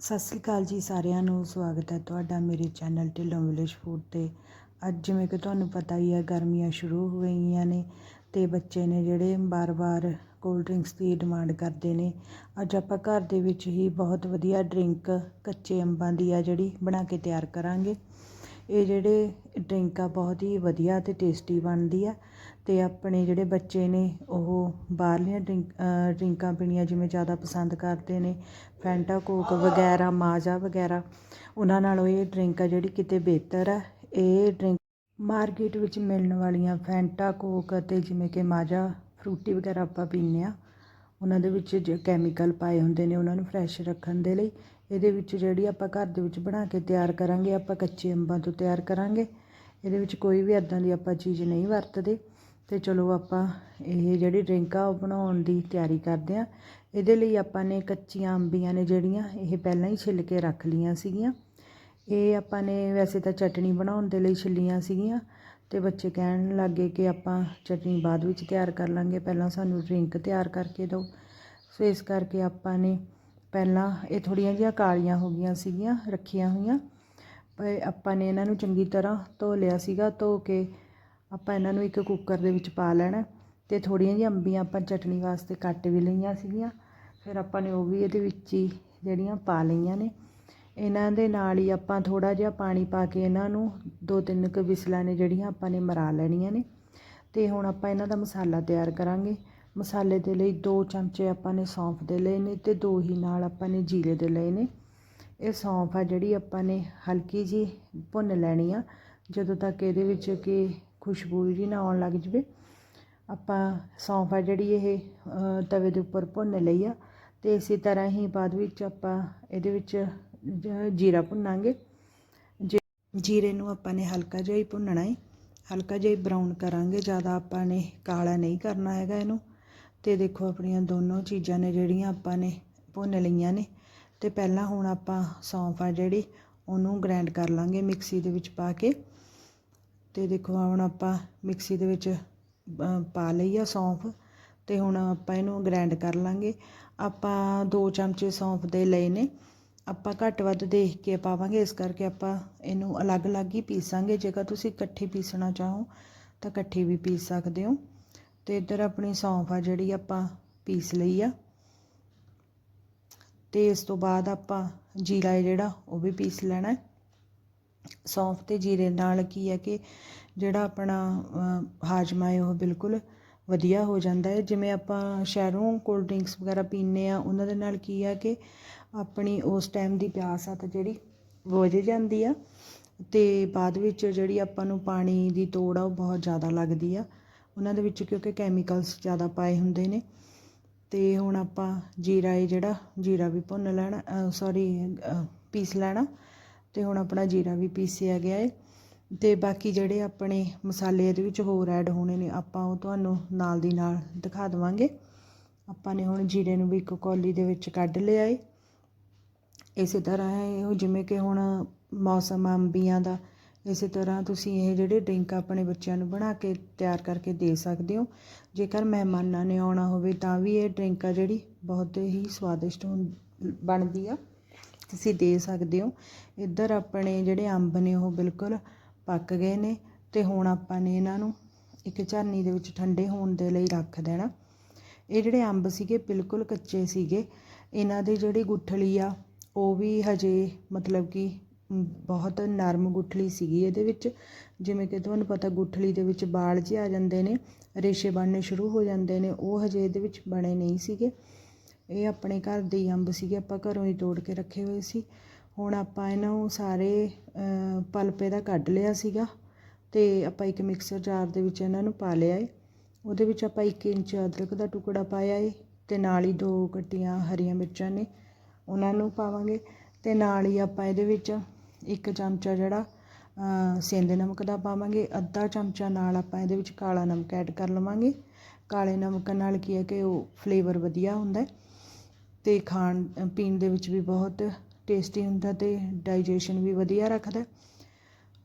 ਸਤਿ ਸ੍ਰੀ ਅਕਾਲ ਜੀ ਸਾਰਿਆਂ ਨੂੰ, ਸਵਾਗਤ ਹੈ ਤੁਹਾਡਾ ਮੇਰੇ ਚੈਨਲ ਢਿੱਲੋਂ ਵਿਲੇਜ ਫੂਡ ਤੇ। ਅੱਜ ਜਿਵੇਂ ਕਿ ਤੁਹਾਨੂੰ ਪਤਾ ਹੀ ਹੈ, ਗਰਮੀਆਂ ਸ਼ੁਰੂ ਹੋ ਗਈਆਂ ਨੇ ਤੇ ਬੱਚੇ ਨੇ ਜਿਹੜੇ ਬਾਰ-ਬਾਰ ਕੋਲਡ ਡਰਿੰਕਸ ਦੀ ਡਿਮਾਂਡ ਕਰਦੇ ਨੇ। ਅੱਜ ਆਪਾਂ ਘਰ ਦੇ ਵਿੱਚ ਹੀ ਬਹੁਤ ਵਧੀਆ ਡਰਿੰਕ ਕੱਚੇ ਅੰਬਾਂ ਦੀ ਆ ਜਿਹੜੀ ਬਣਾ ਕੇ ਤਿਆਰ ਕਰਾਂਗੇ। ਇਹ ਜਿਹੜੇ ਡਰਿੰਕ ਆ ਬਹੁਤ ਹੀ ਵਧੀਆ ਤੇ ਟੇਸਟੀ ਬਣਦੀ ਆ ਤੇ ਆਪਣੇ ਜਿਹੜੇ ਬੱਚੇ ਨੇ, ਉਹ ਬਾਹਰਲੀਆਂ ਡਰਿੰਕ ਡਰਿੰਕਾਂ ਪੀਣੀਆਂ ਜਿਵੇਂ ਜ਼ਿਆਦਾ ਪਸੰਦ ਕਰਦੇ ਨੇ ਫੈਂਟਾ ਕੋਕ ਵਗੈਰਾ ਮਾਜ਼ਾ ਵਗੈਰਾ, ਉਹਨਾਂ ਨਾਲੋਂ ਇਹ ਡਰਿੰਕ ਆ ਜਿਹੜੀ ਕਿਤੇ ਬਿਹਤਰ ਆ। ਇਹ ਡਰਿੰਕ ਮਾਰਕੀਟ ਵਿੱਚ ਮਿਲਣ ਵਾਲੀਆਂ ਫੈਂਟਾ ਕੋਕ ਅਤੇ ਜਿਵੇਂ ਕਿ ਮਾਜ਼ਾ ਫਰੂਟੀ ਵਗੈਰਾ ਆਪਾਂ ਪੀਂਦੇ ਹਾਂ, ਉਹਨਾਂ ਦੇ ਵਿੱਚ ਜੋ ਕੈਮੀਕਲ ਪਾਏ ਹੁੰਦੇ ਨੇ, ਉਹਨਾਂ ਨੂੰ ਫਰੈਸ਼ ਰੱਖਣ ਦੇ ਲਈ। ਇਹਦੇ ਵਿੱਚ ਜਿਹੜੀ ਆਪਾਂ ਘਰ ਦੇ ਵਿੱਚ ਬਣਾ ਕੇ ਤਿਆਰ ਕਰਾਂਗੇ, ਆਪਾਂ ਕੱਚੇ ਅੰਬਾਂ ਤੋਂ ਤਿਆਰ ਕਰਾਂਗੇ। ਇਹਦੇ ਵਿੱਚ ਕੋਈ ਵੀ ਇੱਦਾਂ ਦੀ ਆਪਾਂ ਚੀਜ਼ ਨਹੀਂ ਵਰਤਦੇ। ਅਤੇ ਚਲੋ ਆਪਾਂ ਇਹ ਜਿਹੜੀ ਡਰਿੰਕ ਆ ਉਹ ਬਣਾਉਣ ਦੀ ਤਿਆਰੀ ਕਰਦੇ ਹਾਂ ਇਹਦੇ ਲਈ ਆਪਾਂ ਨੇ ਕੱਚੀਆਂ ਅੰਬੀਆਂ ਨੇ ਜਿਹੜੀਆਂ, ਇਹ ਪਹਿਲਾਂ ਹੀ ਛਿੱਲ ਕੇ ਰੱਖ ਲੀਆਂ ਸੀਗੀਆਂ। ਇਹ ਆਪਾਂ ਨੇ ਵੈਸੇ ਤਾਂ ਚਟਣੀ ਬਣਾਉਣ ਦੇ ਲਈ ਛਿੱਲੀਆਂ ਸੀਗੀਆਂ ਤੇ ਬੱਚੇ ਕਹਿਣ ਲੱਗੇ ਕਿ ਆਪਾਂ ਚਟਣੀ ਬਾਅਦ ਵਿੱਚ ਤਿਆਰ ਕਰ ਲਾਂਗੇ, ਪਹਿਲਾਂ ਸਾਨੂੰ ਡਰਿੰਕ ਤਿਆਰ ਕਰਕੇ ਦਿਓ। ਸੋ ਇਸ ਕਰਕੇ ਆਪਾਂ ਨੇ ਪਹਿਲਾਂ ਇਹ ਥੋੜੀਆਂ ਜਿਹੀਆਂ ਕਾਲੀਆਂ ਹੋ ਗਈਆਂ ਸੀਗੀਆਂ, ਰੱਖੀਆਂ ਹੋਈਆਂ। ਆਪਾਂ ਨੇ ਇਹਨਾਂ ਨੂੰ ਚੰਗੀ ਤਰ੍ਹਾਂ ਧੋ ਲਿਆ ਸੀਗਾ, ਧੋ ਕੇ ਆਪਾਂ ਇਹਨਾਂ ਨੂੰ ਇੱਕ ਕੁੱਕਰ ਦੇ ਵਿੱਚ ਪਾ ਲੈਣਾ ਅਤੇ ਥੋੜ੍ਹੀਆਂ ਜਿਹੀਆਂ ਅੰਬੀਆਂ ਆਪਾਂ ਚਟਨੀ ਵਾਸਤੇ ਕੱਟ ਵੀ ਲਈਆਂ ਸੀਗੀਆਂ। ਫਿਰ ਆਪਾਂ ਨੇ ਉਹ ਵੀ ਇਹਦੇ ਵਿੱਚ ਹੀ ਜਿਹੜੀਆਂ ਪਾ ਲਈਆਂ ਨੇ। ਇਹਨਾਂ ਦੇ ਨਾਲ ਹੀ ਆਪਾਂ ਥੋੜ੍ਹਾ ਜਿਹਾ ਪਾਣੀ ਪਾ ਕੇ ਇਹਨਾਂ ਨੂੰ ਦੋ ਤਿੰਨ ਕੁ ਵਿਸਲਾਂ ਨੇ ਜਿਹੜੀਆਂ ਆਪਾਂ ਨੇ ਮਰਾ ਲੈਣੀਆਂ ਨੇ। ਅਤੇ ਹੁਣ ਆਪਾਂ ਇਹਨਾਂ ਦਾ ਮਸਾਲਾ ਤਿਆਰ ਕਰਾਂਗੇ। ਮਸਾਲੇ ਦੇ ਲਈ ਦੋ ਚਮਚੇ ਆਪਾਂ ਨੇ ਸੌਂਫ ਦੇ ਲਏ ਨੇ ਤੇ ਦੋ ਹੀ ਨਾਲ ਆਪਾਂ ਨੇ ਜੀਰੇ ਦੇ ਲਏ ਨੇ। ਇਹ ਸੌਂਫ ਆ ਜਿਹੜੀ ਆਪਾਂ ਨੇ ਹਲਕੀ ਜੀ ਭੁੰਨ ਲੈਣੀ ਆ। ਜਦੋਂ ਤੱਕ ਇਹਦੇ ਵਿੱਚ ਕਿ ਖੁਸ਼ਬੂ ਜੀ ਨਾ ਆਉਣ ਲੱਗ ਜਵੇ। ਆਪਾਂ ਸੌਂਫ ਆ ਜਿਹੜੀ ਇਹ ਤਵੇ ਦੇ ਉੱਪਰ ਭੁੰਨ ਲਈ ਆ ਤੇ ਇਸੇ ਤਰ੍ਹਾਂ ਹੀ ਬਾਅਦ ਵਿੱਚ ਆਪਾਂ ਇਹਦੇ ਵਿੱਚ ਜੀਰਾ ਭੁੰਨਾਂਗੇ। ਜੀਰੇ ਨੂੰ ਆਪਾਂ ਨੇ ਹਲਕਾ ਜਿਹਾ ਹੀ ਭੁੰਨਣਾ ਹੈ ਹਲਕਾ ਜਿਹਾ ਹੀ ਬਰਾਊਨ ਕਰਾਂਗੇ, ਜ਼ਿਆਦਾ ਆਪਾਂ ਨੇ ਕਾਲਾ ਨਹੀਂ ਕਰਨਾ ਹੈਗਾ ਇਹਨੂੰ। ਤੇ ਦੇਖੋ ਆਪਣੀਆਂ ਦੋਨੋਂ ਚੀਜ਼ਾਂ ਨੇ ਜਿਹੜੀਆਂ ਆਪਾਂ ਨੇ ਭੁੰਨ ਲਈਆਂ ਨੇ। ਤੇ ਪਹਿਲਾਂ ਹੁਣ ਆਪਾਂ ਸੌਂਫ ਆ ਜਿਹੜੀ, ਉਹਨੂੰ ਗ੍ਰਾਈਂਡ ਕਰ ਲਾਂਗੇ ਮਿਕਸੀ ਦੇ ਵਿੱਚ ਪਾ ਕੇ। ਅਤੇ ਦੇਖੋ ਹੁਣ ਆਪਾਂ ਮਿਕਸੀ ਦੇ ਵਿੱਚ ਪਾ ਲਈ ਆ ਸੌਂਫ ਅਤੇ ਹੁਣ ਆਪਾਂ ਇਹਨੂੰ ਗ੍ਰੈਂਡ ਕਰ ਲਾਂਗੇ। ਆਪਾਂ 2 ਚਮਚੇ ਸੌਂਫ ਦੇ ਲਏ ਨੇ। ਆਪਾਂ ਘੱਟ ਵੱਧ ਦੇਖ ਕੇ ਪਾਵਾਂਗੇ, ਇਸ ਕਰਕੇ ਆਪਾਂ ਇਹਨੂੰ ਅਲੱਗ-ਅਲੱਗ ਹੀ ਪੀਸਾਂਗੇ। ਜੇਕਰ ਤੁਸੀਂ ਇਕੱਠੀ ਪੀਸਣਾ ਚਾਹੋ ਤਾਂ ਇਕੱਠੀ ਵੀ ਪੀਸ ਸਕਦੇ ਹੋ। ਤੇ ਇੱਧਰ ਆਪਣੀ ਸੌਂਫ ਆ ਜਿਹੜੀ ਆਪਾਂ ਪੀਸ ਲਈ ਆ। ਤੇ ਇਸ ਤੋਂ ਬਾਅਦ ਆਪਾਂ ਜੀਰਾ ਜਿਹੜਾ ਉਹ ਵੀ ਪੀਸ ਲੈਣਾ ਸੌਂਫ ਅਤੇ ਜੀਰੇ ਨਾਲ ਕੀ ਹੈ ਕਿ ਜਿਹੜਾ ਆਪਣਾ ਹਾਜਮਾ ਹੈ ਉਹ ਬਿਲਕੁਲ ਵਧੀਆ ਹੋ ਜਾਂਦਾ ਹੈ। ਜਿਵੇਂ ਆਪਾਂ ਸ਼ਹਿਰੋਂ ਕੋਲਡ ਡਰਿੰਕਸ ਵਗੈਰਾ ਪੀਂਦੇ ਹਾਂ, ਉਹਨਾਂ ਦੇ ਨਾਲ ਕੀ ਆ ਕਿ ਆਪਣੀ ਉਸ ਟਾਈਮ ਦੀ ਪਿਆਸ ਆ ਤਾਂ ਜਿਹੜੀ ਬੁਝ ਜਾਂਦੀ ਆ ਅਤੇ ਬਾਅਦ ਵਿੱਚ ਜਿਹੜੀ ਆਪਾਂ ਨੂੰ ਪਾਣੀ ਦੀ ਤੋੜ ਆ ਉਹ ਬਹੁਤ ਜ਼ਿਆਦਾ ਲੱਗਦੀ ਆ। ਉਹਨਾਂ ਦੇ ਵਿੱਚ ਕਿਉਂਕਿ ਕੈਮੀਕਲਸ ਜ਼ਿਆਦਾ ਪਾਏ ਹੁੰਦੇ ਨੇ ਅਤੇ ਹੁਣ ਆਪਾਂ ਜੀਰਾ ਹੈ ਜਿਹੜਾ, ਜੀਰਾ ਵੀ ਭੁੰਨ ਲੈਣਾ ਸੌਰੀ ਪੀਸ ਲੈਣਾ। ਅਤੇ ਹੁਣ ਆਪਣਾ ਜੀਰਾ ਵੀ ਪੀਸਿਆ ਗਿਆ ਹੈ ਅਤੇ ਬਾਕੀ ਜਿਹੜੇ ਆਪਣੇ ਮਸਾਲੇ ਇਹਦੇ ਵਿੱਚ ਹੋਰ ਐਡ ਹੋਣੇ ਨੇ, ਆਪਾਂ ਉਹ ਤੁਹਾਨੂੰ ਨਾਲ ਦੀ ਨਾਲ ਦਿਖਾ ਦੇਵਾਂਗੇ। ਆਪਾਂ ਨੇ ਹੁਣ ਜੀਰੇ ਨੂੰ ਵੀ ਇੱਕ ਕੌਲੀ ਦੇ ਵਿੱਚ ਕੱਢ ਲਿਆ ਏ। ਇਸੇ ਤਰ੍ਹਾਂ ਹੈ ਜਿਵੇਂ ਕਿ ਹੁਣ ਮੌਸਮ ਅੰਬੀਆਂ ਦਾ, ਇਸੇ ਤਰ੍ਹਾਂ ਤੁਸੀਂ ਇਹ ਜਿਹੜੇ ਡਰਿੰਕ ਆਪਣੇ ਬੱਚਿਆਂ ਨੂੰ ਬਣਾ ਕੇ ਤਿਆਰ ਕਰਕੇ ਦੇ ਸਕਦੇ ਹੋ। ਜੇਕਰ ਮਹਿਮਾਨਾਂ ਨੇ ਆਉਣਾ ਹੋਵੇ ਤਾਂ ਵੀ ਇਹ ਡਰਿੰਕ ਆ ਜਿਹੜੀ ਬਹੁਤ ਹੀ ਸਵਾਦਿਸ਼ਟ ਬਣਦੀ ਆ। ਤੁਸੀਂ ਦੇ ਸਕਦੇ ਹੋ। ਇੱਧਰ ਆਪਣੇ ਜਿਹੜੇ ਅੰਬ ਨੇ, ਉਹ ਬਿਲਕੁਲ ਪੱਕ ਗਏ ਨੇ ਅਤੇ ਹੁਣ ਆਪਾਂ ਨੇ ਇਹਨਾਂ ਨੂੰ ਇੱਕ ਝਰਨੀ ਦੇ ਵਿੱਚ ਠੰਡੇ ਹੋਣ ਦੇ ਲਈ ਰੱਖ ਦੇਣਾ। ਇਹ ਜਿਹੜੇ ਅੰਬ ਸੀਗੇ, ਬਿਲਕੁਲ ਕੱਚੇ ਸੀਗੇ। ਇਹਨਾਂ ਦੀ ਜਿਹੜੀ ਗੁੱਠਲੀ ਆ, ਉਹ ਵੀ ਹਜੇ ਮਤਲਬ ਕਿ ਬਹੁਤ ਨਰਮ ਗੁੱਠਲੀ ਸੀਗੀ ਇਹਦੇ ਵਿੱਚ। ਜਿਵੇਂ ਕਿ ਤੁਹਾਨੂੰ ਪਤਾ, ਗੁੱਠਲੀ ਦੇ ਵਿੱਚ ਬਾਲ ਜੇ ਆ ਜਾਂਦੇ ਨੇ, ਰੇਸ਼ੇ ਬਣਨੇ ਸ਼ੁਰੂ ਹੋ ਜਾਂਦੇ ਨੇ, ਉਹ ਹਜੇ ਇਹਦੇ ਵਿੱਚ ਬਣੇ ਨਹੀਂ ਸੀਗੇ। ਇਹ ਆਪਣੇ ਘਰ ਦੇ ਅੰਬ ਸੀਗੇ, ਆਪਾਂ ਘਰੋਂ ਹੀ ਤੋੜ ਕੇ ਰੱਖੇ ਹੋਏ ਸੀ। ਹੁਣ ਆਪਾਂ ਇਹਨਾਂ ਨੂੰ ਸਾਰੇ ਪਲਪ ਇਹਦਾ ਕੱਢ ਲਿਆ ਸੀਗਾ ਅਤੇ ਆਪਾਂ ਇੱਕ ਮਿਕਸਰ ਜਾਰ ਦੇ ਵਿੱਚ ਇਹਨਾਂ ਨੂੰ ਪਾ ਲਿਆ ਏ। ਉਹਦੇ ਵਿੱਚ ਆਪਾਂ 1 ਇੰਚ ਅਦਰਕ ਦਾ ਟੁਕੜਾ ਪਾਇਆ ਏ ਤੇ ਨਾਲ ਹੀ ਦੋ ਕੱਟੀਆਂ ਹਰੀਆਂ ਮਿਰਚਾਂ ਨੇ, ਉਹਨਾਂ ਨੂੰ ਪਾਵਾਂਗੇ। ਤੇ ਨਾਲ ਹੀ ਆਪਾਂ ਇਹਦੇ ਵਿੱਚ ਇੱਕ ਚਮਚਾ ਜਿਹੜਾ ਸੇਂਦੇ ਨਮਕ ਦਾ ਪਾਵਾਂਗੇ। ਅੱਧਾ ਚਮਚਾ ਨਾਲ ਆਪਾਂ ਇਹਦੇ ਵਿੱਚ ਕਾਲਾ ਨਮਕ ਐਡ ਕਰ ਲਵਾਂਗੇ। ਕਾਲੇ ਨਮਕ ਨਾਲ ਕੀ ਹੈ ਕਿ ਉਹ ਫਲੇਵਰ ਵਧੀਆ ਹੁੰਦਾ ਅਤੇ ਖਾਣ ਪੀਣ ਦੇ ਵਿੱਚ ਵੀ ਬਹੁਤ ਟੇਸਟੀ ਹੁੰਦਾ ਅਤੇ ਡਾਈਜੈਸ਼ਨ ਵੀ ਵਧੀਆ ਰੱਖਦਾ।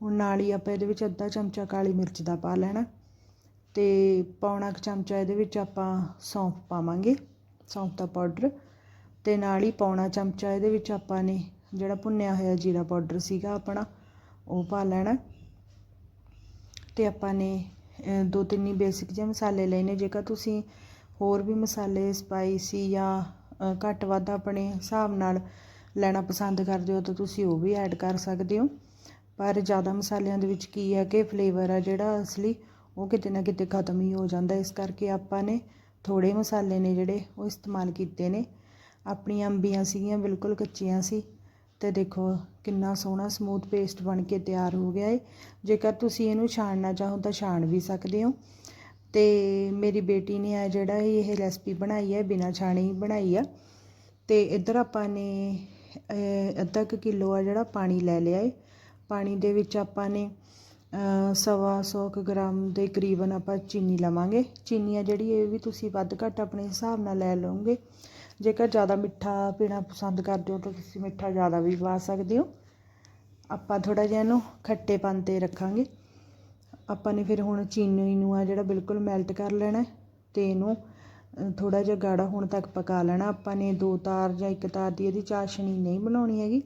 ਹੁਣ ਨਾਲ ਹੀ ਆਪਾਂ ਇਹਦੇ ਵਿੱਚ ਅੱਧਾ ਚਮਚਾ ਕਾਲੀ ਮਿਰਚ ਦਾ ਪਾ ਲੈਣਾ ਅਤੇ ਪੌਣਾ ਕੁ ਚਮਚਾ ਇਹਦੇ ਵਿੱਚ ਆਪਾਂ ਸੌਂਫ ਪਾਵਾਂਗੇ, ਸੌਂਫ ਦਾ ਪਾਊਡਰ ਅਤੇ ਨਾਲ ਹੀ ਪੌਣਾ ਚਮਚਾ ਇਹਦੇ ਵਿੱਚ ਆਪਾਂ ਨੇ ਜਿਹੜਾ ਭੁੰਨਿਆ ਹੋਇਆ ਜੀਰਾ ਪਾਊਡਰ ਸੀਗਾ ਆਪਣਾ, ਉਹ ਪਾ ਲੈਣਾ। ਤੇ ਆਪਾਂ ਨੇ ਦੋ ਤਿੰਨ ਹੀ ਬੇਸਿਕ ਜਿਹੇ ਮਸਾਲੇ ਲਏ ਨੇ ਜੇਕਰ ਤੁਸੀਂ ਹੋਰ ਵੀ ਮਸਾਲੇ, ਸਪਾਈਸੀ ਜਾਂ ਘੱਟ ਵੱਧ ਆਪਣੇ ਹਿਸਾਬ ਨਾਲ ਲੈਣਾ ਪਸੰਦ ਕਰਦੇ ਹੋ ਤਾਂ ਤੁਸੀਂ ਉਹ ਵੀ ਐਡ ਕਰ ਸਕਦੇ ਹੋ। ਪਰ ਜ਼ਿਆਦਾ ਮਸਾਲਿਆਂ ਦੇ ਵਿੱਚ ਕੀ ਹੈ ਕਿ ਫਲੇਵਰ ਆ ਜਿਹੜਾ ਅਸਲੀ, ਉਹ ਕਿਤੇ ਨਾ ਕਿਤੇ ਖਤਮ ਹੀ ਹੋ ਜਾਂਦਾ ਇਸ ਕਰਕੇ ਆਪਾਂ ਨੇ ਥੋੜੇ ਮਸਾਲੇ ਨੇ ਜਿਹੜੇ ਉਹ ਇਸਤੇਮਾਲ ਕੀਤੇ ਨੇ। ਆਪਣੀਆਂ ਅੰਬੀਆਂ ਸੀਗੀਆਂ, ਬਿਲਕੁਲ ਕੱਚੀਆਂ ਸੀ। ਤੇ ਦੇਖੋ ਕਿੰਨਾ ਸੋਹਣਾ ਸਮੂਥ ਪੇਸਟ ਬਣ ਕੇ ਤਿਆਰ ਹੋ ਗਿਆ ਏ। ਜੇਕਰ ਤੁਸੀਂ ਇਹਨੂੰ ਛਾਣਨਾ ਚਾਹੋ ਤਾਂ ਛਾਣ ਵੀ ਸਕਦੇ ਹੋ। ਅਤੇ ਮੇਰੀ ਬੇਟੀ ਨੇ ਆ ਜਿਹੜਾ ਇਹ ਰੈਸਪੀ ਬਣਾਈ ਹੈ, ਬਿਨਾਂ ਛਾਣੇ ਹੀ ਬਣਾਈ ਆ। ਅਤੇ ਇੱਧਰ ਆਪਾਂ ਨੇ ਅੱਧਾ ਕੁ ਕਿਲੋ ਆ ਜਿਹੜਾ ਪਾਣੀ ਲੈ ਲਿਆ ਏ। ਪਾਣੀ ਦੇ ਵਿੱਚ ਆਪਾਂ ਨੇ ਸਵਾ ਸੌ ਕੁ ਗ੍ਰਾਮ ਦੇ ਕਰੀਬਨ ਆਪਾਂ ਚੀਨੀ ਲਵਾਂਗੇ। ਚੀਨੀ ਆ ਜਿਹੜੀ ਇਹ ਵੀ ਤੁਸੀਂ ਵੱਧ ਘੱਟ ਆਪਣੇ ਹਿਸਾਬ ਨਾਲ ਲੈ ਲਓਗੇ। ਜੇਕਰ ਜ਼ਿਆਦਾ ਮਿੱਠਾ ਪੀਣਾ ਪਸੰਦ ਕਰਦੇ ਹੋ ਤਾਂ ਤੁਸੀਂ ਮਿੱਠਾ ਜ਼ਿਆਦਾ ਵੀ ਪਾ ਸਕਦੇ ਹੋ। ਆਪਾਂ ਥੋੜਾ ਜਿਹਾ ਇਹਨੂੰ ਖੱਟੇਪਨ ਤੇ ਰੱਖਾਂਗੇ। ਆਪਾਂ ਨੇ ਫਿਰ ਹੁਣ ਚੀਨੀ ਨੂੰ ਆ ਜਿਹੜਾ ਬਿਲਕੁਲ ਮੈਲਟ ਕਰ ਲੈਣਾ ਅਤੇ ਇਹਨੂੰ ਥੋੜ੍ਹਾ ਜਿਹਾ ਗਾੜਾ ਹੋਣ ਤੱਕ ਪਕਾ ਲੈਣਾ। ਆਪਾਂ ਨੇ ਦੋ ਤਾਰ ਜਾਂ ਇੱਕ ਤਾਰ ਦੀ ਇਹਦੀ ਚਾਸ਼ਣੀ ਨਹੀਂ ਬਣਾਉਣੀ ਹੈਗੀ।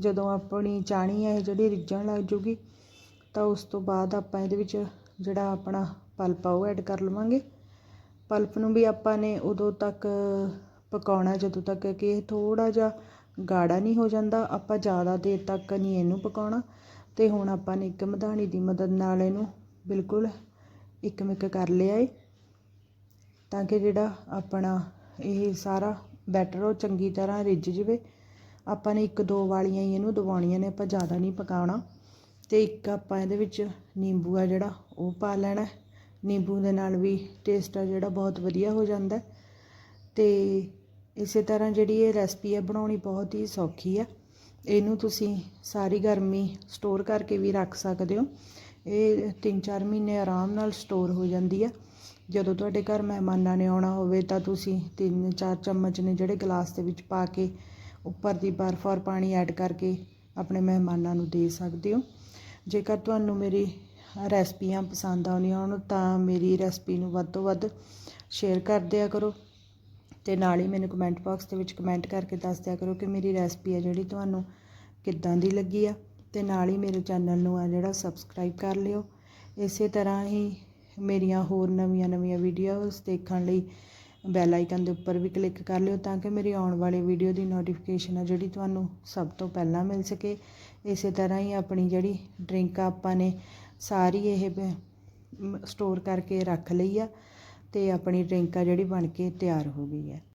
ਜਦੋਂ ਆਪਣੀ ਚਾਣੀ ਹੈ ਇਹ ਜਿਹੜੀ ਰਿੱਝਣ ਲੱਗ ਜੂਗੀ, ਤਾਂ ਉਸ ਤੋਂ ਬਾਅਦ ਆਪਾਂ ਇਹਦੇ ਵਿੱਚ ਜਿਹੜਾ ਆਪਣਾ ਪਲਪ ਆ, ਉਹ ਐਡ ਕਰ ਲਵਾਂਗੇ। ਪਲਪ ਨੂੰ ਵੀ ਆਪਾਂ ਨੇ ਉਦੋਂ ਤੱਕ ਪਕਾਉਣਾ ਜਦੋਂ ਤੱਕ ਕਿ ਇਹ ਥੋੜ੍ਹਾ ਜਿਹਾ ਗਾੜਾ ਨਹੀਂ ਹੋ ਜਾਂਦਾ। ਆਪਾਂ ਜ਼ਿਆਦਾ ਦੇਰ ਤੱਕ ਨਹੀਂ ਇਹਨੂੰ ਪਕਾਉਣਾ। ਅਤੇ ਹੁਣ ਆਪਾਂ ਨੇ ਇੱਕ ਮਧਾਣੀ ਦੀ ਮਦਦ ਨਾਲ ਇਹਨੂੰ ਬਿਲਕੁਲ ਇੱਕ ਮਿਕ ਕਰ ਲਿਆ ਏ, ਤਾਂ ਕਿ ਜਿਹੜਾ ਆਪਣਾ ਇਹ ਸਾਰਾ ਬੈਟਰ ਉਹ ਚੰਗੀ ਤਰ੍ਹਾਂ ਰਿੱਝ ਜਵੇ। ਆਪਾਂ ਨੇ ਇੱਕ ਦੋ ਵਾਲੀਆਂ ਹੀ ਇਹਨੂੰ ਦਬਾਉਣੀਆਂ ਨੇ, ਆਪਾਂ ਜ਼ਿਆਦਾ ਨਹੀਂ ਪਕਾਉਣਾ। ਅਤੇ ਇੱਕ ਆਪਾਂ ਇਹਦੇ ਵਿੱਚ ਨਿੰਬੂ ਆ ਜਿਹੜਾ, ਉਹ ਪਾ ਲੈਣਾ ਨਿੰਬੂ ਦੇ ਨਾਲ ਵੀ ਟੇਸਟ ਆ ਜਿਹੜਾ ਬਹੁਤ ਵਧੀਆ ਹੋ ਜਾਂਦਾ ਹੈ। ਤੇ ਇਸੇ ਤਰ੍ਹਾਂ ਜਿਹੜੀ ਇਹ ਰੈਸਪੀ ਹੈ ਬਣਾਉਣੀ ਬਹੁਤ ਹੀ ਸੌਖੀ ਆ। ਇਹਨੂੰ ਤੁਸੀਂ ਸਾਰੀ ਗਰਮੀ ਸਟੋਰ ਕਰਕੇ ਵੀ ਰੱਖ ਸਕਦੇ ਹੋ। ਇਹ 3-4 ਮਹੀਨੇ ਆਰਾਮ ਨਾਲ ਸਟੋਰ ਹੋ ਜਾਂਦੀ ਆ। ਜਦੋਂ ਤੁਹਾਡੇ ਘਰ ਮਹਿਮਾਨਾਂ ਨੇ ਆਉਣਾ ਹੋਵੇ ਤਾਂ ਤੁਸੀਂ 3-4 ਚਮਚ ਨੇ ਜਿਹੜੇ ਗਲਾਸ ਦੇ ਵਿੱਚ ਪਾ ਕੇ ਉੱਪਰ ਦੀ ਬਰਫ਼ ਔਰ ਪਾਣੀ ਐਡ ਕਰਕੇ ਆਪਣੇ ਮਹਿਮਾਨਾਂ ਨੂੰ ਦੇ ਸਕਦੇ ਹੋ। ਜੇਕਰ ਤੁਹਾਨੂੰ ਮੇਰੀ ਰੈਸਪੀਆਂ ਪਸੰਦ ਆਉਂਦੀਆਂ ਹੋਣ ਤਾਂ ਮੇਰੀ ਰੈਸਪੀ ਨੂੰ ਵੱਧ ਤੋਂ ਵੱਧ ਸ਼ੇਅਰ ਕਰ ਦਿਆ ਕਰੋ। ਅਤੇ ਨਾਲ ਹੀ ਮੈਨੂੰ ਕਮੈਂਟ ਬਾਕਸ ਦੇ ਵਿੱਚ ਕਮੈਂਟ ਕਰਕੇ ਦੱਸ ਦਿਆ ਕਰੋ ਕਿ ਮੇਰੀ ਰੈਸਪੀ ਆ ਜਿਹੜੀ ਤੁਹਾਨੂੰ ਕਿੱਦਾਂ ਦੀ ਲੱਗੀ ਆ। ਅਤੇ ਨਾਲ ਹੀ ਮੇਰੇ ਚੈਨਲ ਨੂੰ ਆ ਜਿਹੜਾ ਸਬਸਕ੍ਰਾਈਬ ਕਰ ਲਿਓ। ਇਸੇ ਤਰ੍ਹਾਂ ਹੀ ਮੇਰੀਆਂ ਹੋਰ ਨਵੀਆਂ ਨਵੀਆਂ ਵੀਡੀਓਜ਼ ਦੇਖਣ ਲਈ ਬੈਲ ਆਈਕਨ ਦੇ ਉੱਪਰ ਵੀ ਕਲਿੱਕ ਕਰ ਲਿਓ ਤਾਂ ਕਿ ਮੇਰੀ ਆਉਣ ਵਾਲੀ ਵੀਡੀਓ ਦੀ ਨੋਟੀਫਿਕੇਸ਼ਨ ਆ ਜਿਹੜੀ ਤੁਹਾਨੂੰ ਸਭ ਤੋਂ ਪਹਿਲਾਂ ਮਿਲ ਸਕੇ। ਇਸੇ ਤਰ੍ਹਾਂ ਹੀ ਆਪਣੀ ਜਿਹੜੀ ਡਰਿੰਕ ਆ ਆਪਾਂ ਨੇ ਸਾਰੀ ਇਹ ਸਟੋਰ ਕਰਕੇ ਰੱਖ ਲਈ ਆ। ਅਤੇ ਆਪਣੀ ਡਰਿੰਕ ਆ ਜਿਹੜੀ ਬਣ ਕੇ ਤਿਆਰ ਹੋ ਗਈ ਹੈ।